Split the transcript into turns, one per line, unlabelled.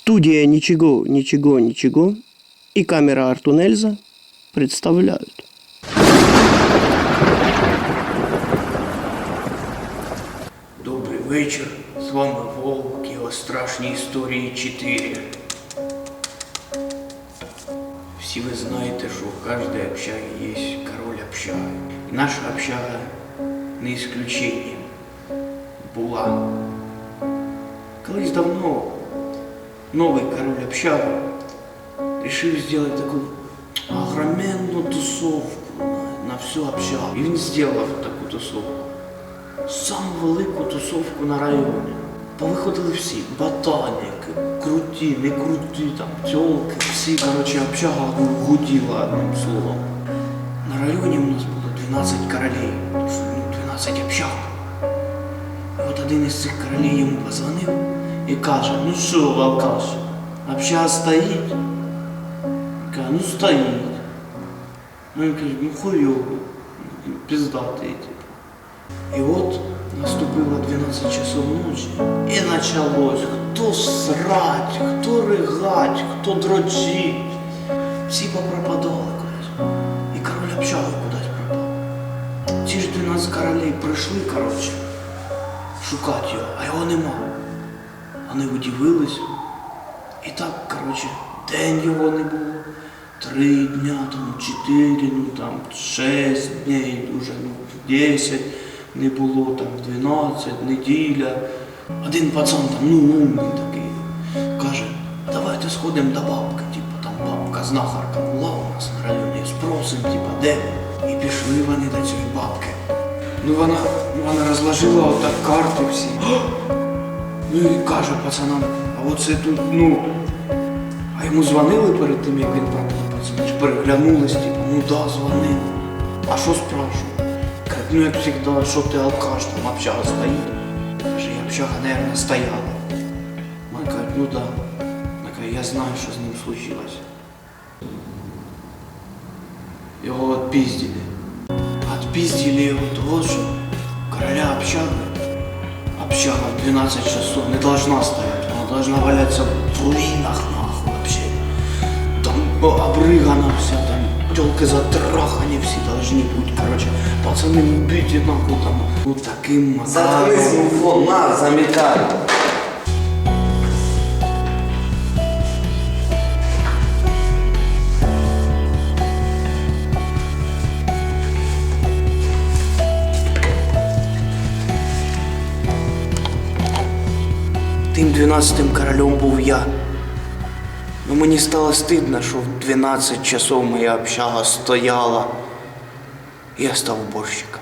Студия «Ничего, ничего, ничего» и камера Артунельза представляют.
Добрий вечір. З вами Волк і його страшні історії 4. Всі ви знаєте, що в кожній общаге є король общаги. І наша общага не исключение. Була. Колись давно новий король общаги решив зробити таку огроменну тусовку на, всю общагу. І він зробив таку тусовку. Саму велику тусовку на районі. Повиходили всі, ботаніки, круті, не круті, там, тьолки, всі, коротше, общага гуділа одним словом. На районі у нас було 12 королей, ну, 12 общаг. І от один із цих королей йому позвонив і каже, ну що, алкаш, общага стоїть? Каже, ну стоїть. Ну він каже, ну хуйово, пиздатий, типу. І от наступило 12 часов ночі, і почалось хто срать, хто ригать, хто дрочить. Всі попропадали кудись. І король общаги кудись пропав. Ці ж 12 королей прийшли, коротше, шукати його, а його нема. Вони удивились. І так, коротше, день його не було. Три дня, там, чотири, ну там шесть днів, уже ну, десять не було, там дванадцять, неділя. Один пацан там, ну умний такий, каже, давайте сходимо до бабки, типу, там бабка знахарка була у нас на районі, спросимо, типу, де. І пішли вони до цієї бабки. Ну вона, вона розложила отак карти всі. Ну і каже пацанам, а оце тут, ну. А йому дзвонили перед тим, як він пропав, пацани переглянулись, типу, ну да, дзвонили. А що спрашиваю? Каже, ну як завжди, що ти алкаш, там общага стоїть. Каже, я общага, наверное, стояла. Вона каже, ну да. Вона каже, я знаю, що з ним случилось. Його отпиздили. Отпиздили його того, що короля общаги Общага в 12 часов не должна стоять, она должна валяться в руинах нахуй вообще. Там о, обрыгана вся, там телки затрахани все должны быть, короче. Пацаны убейте нахуй там. Вот таким
Заткни
макаром.
смуфон, на, заметай.
Тим 12-тим королем був я. Но мені стало стидно, що в 12 часов моя общага стояла. Я став уборщиком.